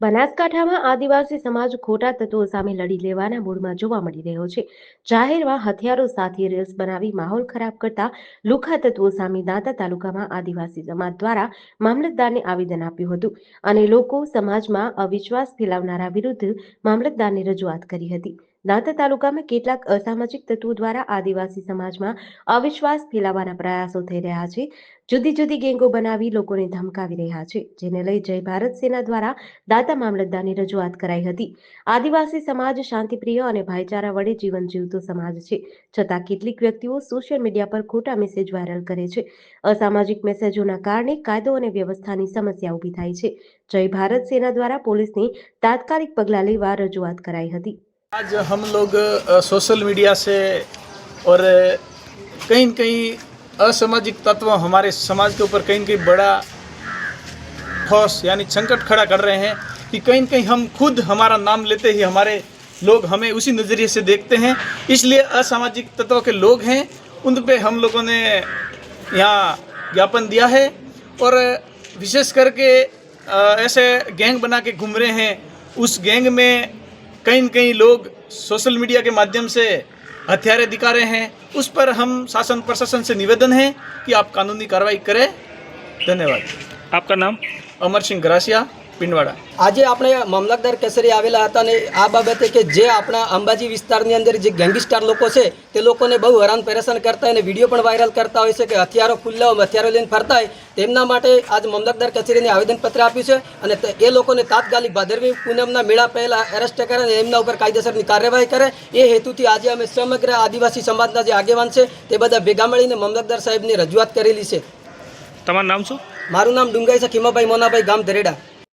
બનાસકાંઠામાં આદિવાસી સમાજ ખોટા તત્વો સામે લડી લેવાના મૂડમાં જોવા મળી રહ્યો છે. જાહેરમાં હથિયારો સાથે રેલ્સ બનાવી માહોલ ખરાબ કરતા લુખા તત્વો સામે દાંતા તાલુકામાં આદિવાસી સમાજ દ્વારા મામલતદારને આવેદન આપ્યું હતું અને લોકો સમાજમાં અવિશ્વાસ ફેલાવનારા વિરુદ્ધ મામલતદારને રજૂઆત કરી હતી. દાંતા તાલુકામાં કેટલાક અસામાજિક તત્વો દ્વારા આદિવાસી સમાજમાં અવિશ્વાસ ફેલાવવાના પ્રયાસો થઈ રહ્યા છે. જુદી જુદી ગેંગો બનાવી લોકોને ધમકાવી રહ્યા છે, જેને લઈ જય ભારત સેના દ્વારા દાતા મામલતદારની રજૂઆત કરાઈ હતી. આદિવાસી સમાજ શાંતિપ્રિય અને ભાઈચારા વડે જીવન જીવતો સમાજ છે, છતાં કેટલીક વ્યક્તિઓ સોશિયલ મીડિયા પર ખોટા મેસેજ વાયરલ કરે છે. અસામાજિક મેસેજોના કારણે કાયદો અને વ્યવસ્થાની સમસ્યા ઊભી થાય છે. જય ભારત સેના દ્વારા પોલીસની તાત્કાલિક પગલાં લેવા રજૂઆત કરાઈ હતી. આજ હમ લોગ સોશલ મીડિયા સે ઓર કહીં કહીં असामाजिक तत्व हमारे समाज के ऊपर कहीं न कहीं बड़ा ठोस यानी संकट खड़ा कर रहे हैं कि कहीं कहीं हम खुद हमारा नाम लेते ही हमारे लोग हमें उसी नज़रिए से देखते हैं। इसलिए असामाजिक तत्व के लोग हैं, उन पे हम लोगों ने यहाँ ज्ञापन दिया है और विशेष करके ऐसे गैंग बना के घूम रहे हैं। उस गैंग में कहीं न कहीं लोग सोशल मीडिया के माध्यम से हथियारे दिखा रहे हैं उस पर हम शासन प्रशासन से निवेदन है कि आप कानूनी कार्रवाई करें धन्यवाद आपका नाम अमर सिंह ग्रासिया પિંડવાડા. આજે આપણે મામલતદાર કેસરી આવેલા હતા અને આ બાબતે કે જે આપણા અંબાજી વિસ્તારની અંદર જે ગેંગસ્ટાર લોકો છે તે લોકોને બહુ હેરાન પરેશાન કરતા અને વીડિયો પણ વાયરલ કરતા હોય છે કે હથિયારો ખુલ્લા હથિયારો લઈને ફરતા હોય તેમના માટે આજ મામલતદાર કચેરીને આવેદનપત્ર આપ્યું છે અને એ લોકોને તાત્કાલિક ભાદરવી પૂનમના મેળા પહેલાં એરેસ્ટ કરે અને એમના ઉપર કાયદેસરની કાર્યવાહી કરે. એ હેતુથી આજે અમે સમગ્ર આદિવાસી સમાજના જે આગેવાન છે તે બધા ભેગા મળીને મામલતદાર સાહેબની રજૂઆત કરેલી છે. તમારું નામ શું? મારું નામ ડુંગાઈ છે ખીમાભાઈ મોનાભાઈ ગામ ધરેડા.